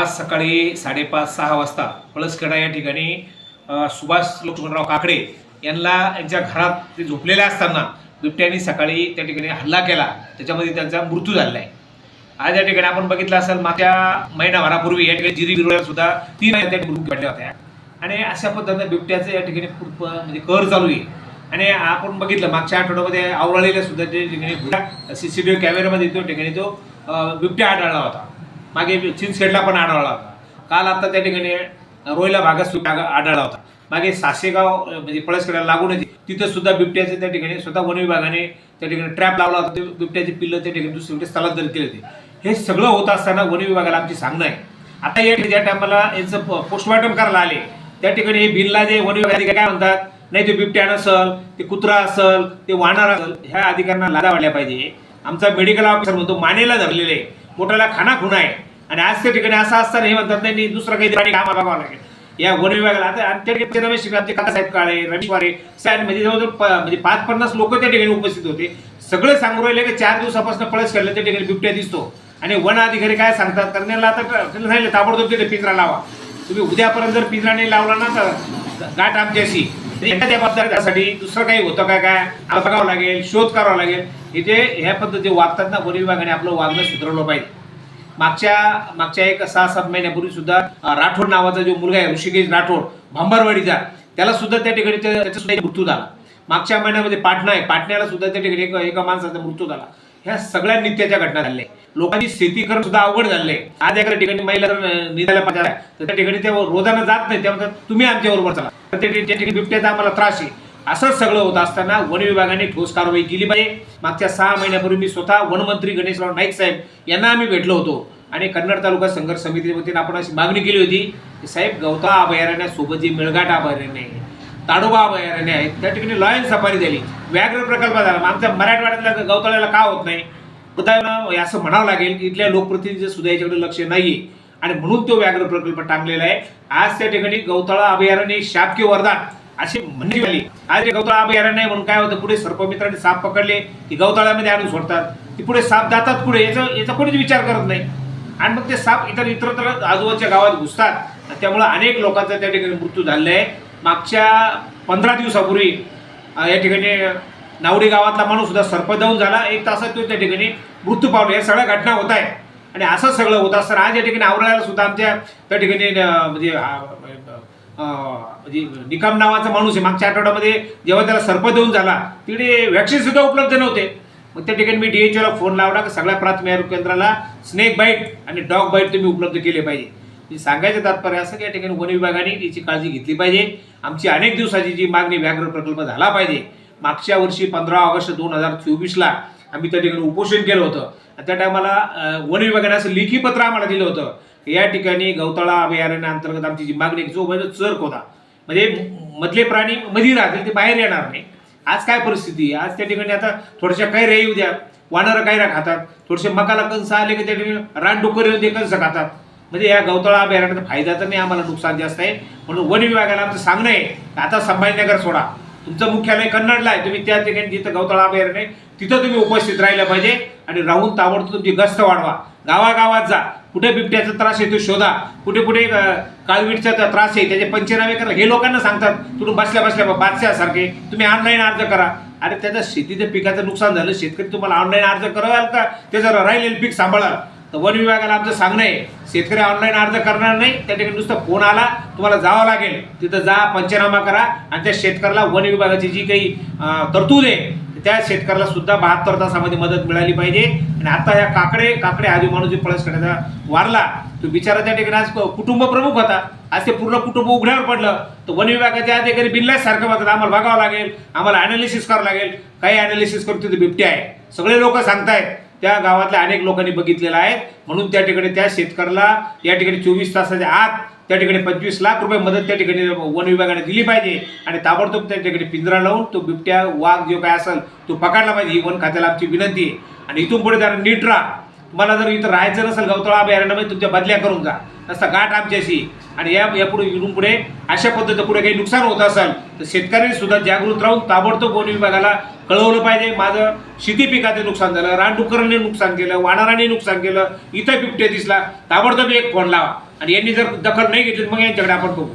आज सकाळी साडेपाच सहा वाजता पळसखेडा या ठिकाणी सुभाष लक्ष्मणराव काकडे यांना यांच्या घरात ते झोपलेले असताना बिबट्याने सकाळी त्या ठिकाणी हल्ला केला. त्याच्यामध्ये त्यांचा मृत्यू झालेला आहे. आज या ठिकाणी आपण बघितलं असेल मागच्या महिनाभरापूर्वी या ठिकाणी जिरी बिरोड्या सुद्धा तीन त्या मृत्यू घडल्या होत्या. आणि अशा पद्धतीने बिबट्याचं या ठिकाणी खूप म्हणजे कर चालू आहे. आणि आपण बघितलं मागच्या आठवड्यामध्ये आवळलेल्या सुद्धा त्या ठिकाणी सी सी टी व्ही कॅमेऱ्यामध्ये तो ठिकाणी तो बिबट्या आढळला होता. मागे चिंचखेडला पण आढळला होता. काल आता त्या ठिकाणी रोहिला भागात सुद्धा आढळला होता. मागे सासेगाव म्हणजे पळसखेड्याला लागून येते. तिथं सुद्धा बिबट्याचे त्या ठिकाणी स्वतः वन विभागाने त्या ठिकाणी ट्रॅप लावला होता. ते बिबट्याचे पिल्लं त्या ठिकाणी दुसरीकडे स्थलांतरित केले होते. हे सगळं होत असताना वन विभागाला आमची सांगणं आहे. आता या ज्या टायमाला यांचं पोस्टमॉर्टम करायला आले त्या ठिकाणी हे बिनला जे वन विभाग अधिकारी काय म्हणतात नाही ते बिबट्या नसल ते कुत्रा असल ते वाहणार असल ह्या अधिकाऱ्यांना लादा वाढल्या पाहिजे. आमचा मेडिकल ऑफिसर म्हणतो मानेला धरलेले. पोटाला खाना खुणा आहे. आणि आज त्या ठिकाणी असं असताना हे म्हणतात नाही दुसरं काही ठिकाणी कामा बघावं लागेल. या वन विभागाला आता आणि रमेश आमचे काकासाहेब काळे रमेश वारे साहेब म्हणजे जवळजवळ प- म्हणजे पाच पन्नास लोक त्या ठिकाणी उपस्थित होते. सगळे सांगू राहिले की चार दिवसापासून पळस खेळलं त्या ठिकाणी बिबट्या दिसतो. आणि वन अधिकारी काय सांगतात करण्याला आता त्यांना सांगितलं ताबडतोब तिथे पिंजरा लावा. तुम्ही उद्यापर्यंत जर पिंजरा नाही लावला ना तर गाठ आमच्याशी. म्हणजे एखाद्या जबाबदारीसाठी दुसरं काही होतं काय काय? आम्हाला बघावं लागेल शोध करावा लागेल. इथे ह्या पद्धती वागतात ना वन विभागाने आपलं वागणं सुधारलं पाहिजे. मागच्या मागच्या एक सहा सात महिन्यापूर्वी सुद्धा राठोड नावाचा जो मुलगा आहे ऋषिकेश राठोड भांबारवाडीचा त्याला सुद्धा त्या ठिकाणी त्याचा सुद्धा मृत्यू झाला. मागच्या महिन्यामध्ये पाटणा आहे पाटण्याला सुद्धा त्या ठिकाणी एका माणसाचा मृत्यू झाला. ह्या सगळ्या नित्याच्या घटना झाल्या. लोकांची शेती करणं सुद्धा अवघड झाले आज एका ठिकाणी महिला जर, निघायला पाहिजे तर त्या ठिकाणी त्या रोजानं जात नाही त्यामुळे तुम्ही आमच्या बरोबर चला. ठिकाणी त्या ठिकाणी बिबट्याचा आम्हाला त्रास आहे असंच सगळं होत असताना वन विभागाने ठोस कारवाई केली पाहिजे. मागच्या सहा महिन्यापूर्वी मी स्वतः वनमंत्री गणेशराव नाईक साहेब यांना आम्ही भेटलो होतो आणि कन्नड तालुका संघर्ष समिती वतीने आपण अशी मागणी केली होती की साहेब गवता अभयारण्यासोबत जे मेळघाट अभयारण्य आहे ताडोबा अभयारण्य आहे त्या ठिकाणी लॉयन सफारी झाली. व्याघ्र प्रकल्प झाला. मग आमच्या मराठवाड्यातल्या गवताळ्याला का होत नाही? उदाहरण असं म्हणावं लागेल की इथल्या लोकप्रतिनिधी सुद्धा याच्याकडे लक्ष नाहीये. आणि म्हणून तो व्याघ्र प्रकल्प टांगलेला आहे. आज त्या ठिकाणी गवताळा अभयारण्य शाप की वरदान अशी म्हणणी आली आज ते अभयारण्य म्हणून काय होतं पुढे सर्पमित्राने साप पकडले की गवताळ्यामध्ये आणून सोडतात. ती पुढे साप जातात पुढे याचा याचा कोणीच विचार करत नाही. आणि मग ते साप इतर इतरत्र आजूबाजूच्या गावात घुसतात. आणि त्यामुळे अनेक लोकांचा त्या ठिकाणी मृत्यू झालेला आहे. मागच्या पंधरा दिवसापूर्वी या ठिकाणी नावडी गावातला माणूस सुद्धा सर्पदाऊन झाला. एक तासात तो त्या ठिकाणी मृत्यू पावला. या सगळ्या घटना होत आहे आणि असं सगळं होत असतं. आज या ठिकाणी आवरायला सुद्धा आमच्या त्या ठिकाणी म्हणजे म्हणजे निकम नावाचा माणूस आहे. मागच्या आठवड्यामध्ये जेव्हा त्याला सर्प देऊन झाला तिकडे व्हॅक्सिन सुद्धा उपलब्ध नव्हते. मग त्या ठिकाणी मी डी एच ओला फोन लावला की सगळ्या प्राथमिक आरोग्य केंद्राला स्नेक बाईट आणि डॉग बाईट तुम्ही उपलब्ध केले पाहिजे. म्हणजे सांगायचं तात्पर्य असं की या ठिकाणी वन विभागाने याची काळजी घेतली पाहिजे. आमची अनेक दिवसाची जी मागणी व्याघ्र प्रकल्प झाला पाहिजे. मागच्या वर्षी पंधरा ऑगस्ट दोन हजार चोवीसला आम्ही त्या ठिकाणी उपोषण केलं होतं. त्या टायमाला वन विभागाने असं लेखी पत्र आम्हाला दिलं होतं की या ठिकाणी गवताळा अभयारण्याअंतर्गत आमची जी मागणी जो म्हणजे चर्क होता म्हणजे मधले प्राणी मध्ये राहतील ते बाहेर येणार नाही. आज काय परिस्थिती आहे? आज त्या ठिकाणी आता थोड्याशा कैऱ्या येऊ द्या वानरं कैऱ्या खातात थोडेसे मकाला कंस आले की त्या ठिकाणी रानडुकर येऊन ते कंस खातात. म्हणजे या गवताळा अभयारण्याचा फायदा तर नाही आम्हाला नुकसान जास्त आहे. म्हणून वन विभागाला आमचं सांगणं आहे आता संभाजीनगर सोडा. तुमचं मुख्यालय कन्नडला आहे. तुम्ही त्या ठिकाणी जिथं गवताळा अभयारण्य आहे तिथं तुम्ही उपस्थित राहिलं पाहिजे आणि राहून ताबडतोब तुमची गस्त वाढवा. गावागावात जा. कुठे बिबट्याचा त्रास आहे तो शोधा. कुठे कुठे काळवीटचा त्रास आहे त्याचे पंचनामे करा. हे लोकांना सांगतात तुम्ही बसल्या बसल्या बादशासारखे तुम्ही ऑनलाईन अर्ज करा. अरे त्याचं शेतीच्या पिकाचं नुकसान झालं. शेतकरी तुम्हाला ऑनलाईन अर्ज कराल का ते जर राहिलेलं पीक सांभाळाल. तर वन विभागाला आमचं सांगणं आहे शेतकरी ऑनलाईन अर्ज करणार नाही त्या ठिकाणी नुसतं फोन आला तुम्हाला जावं लागेल. तिथं जा पंचनामा करा आणि त्या शेतकऱ्याला वन विभागाची जी काही तरतूद आहे त्या शेतकऱ्याला सुद्धा बहात्तर तासामध्ये मदत मिळाली पाहिजे. आणि आता ह्या काकडे काकडे आधी माणूस जे पळस करण्याचा वारला तो बिचारा त्या ठिकाणी आज कुटुंब प्रमुख होता. आज ते पूर्ण कुटुंब उघड्यावर पडलं. तर वन विभागाच्या अधिकारी बिनलाच सारखं म्हणतात आम्हाला बघावं लागेल आम्हाला अनालिसिस करावं लागेल. काही अनालिसिस करून तिथे बिबटे आहे. सगळे लोक सांगतायत. त्या गावातल्या अनेक लोकांनी बघितलेलं आहे. म्हणून त्या ठिकाणी त्या शेतकऱ्याला या ठिकाणी चोवीस तासाच्या आत त्या ठिकाणी पंचवीस लाख रुपये मदत त्या ठिकाणी वन विभागाने दिली पाहिजे. आणि ताबडतोब त्या ठिकाणी पिंजरा लावून तो बिबट्या वाघ जो काय असेल तो पकडला पाहिजे. ही वन खात्याला आमची विनंती आहे. आणि इथून पुढे त्याला नीट राहा. तुम्हाला जर इथं राहायचं नसेल गवतळा अभयारण्यामध्ये तुमच्या बदल्या करून जा. असता गाठ आमच्याशी. आणि या यापुढे इथून पुढे अशा पद्धतीचं पुढे काही नुकसान होत असेल तर शेतकऱ्यांनी सुद्धा जागृत राहून ताबडतोब वन विभागाला कळवलं पाहिजे. माझं शेती पिकाचं नुकसान झालं रानडुकरांनी नुकसान केलं वानरांनी नुकसान केलं इथं बिबट्या दिसला ताबडतोब एक फोन लावा. आणि यांनी जर दखल नाही घेतली तर मग यांच्याकडे आपण बघू.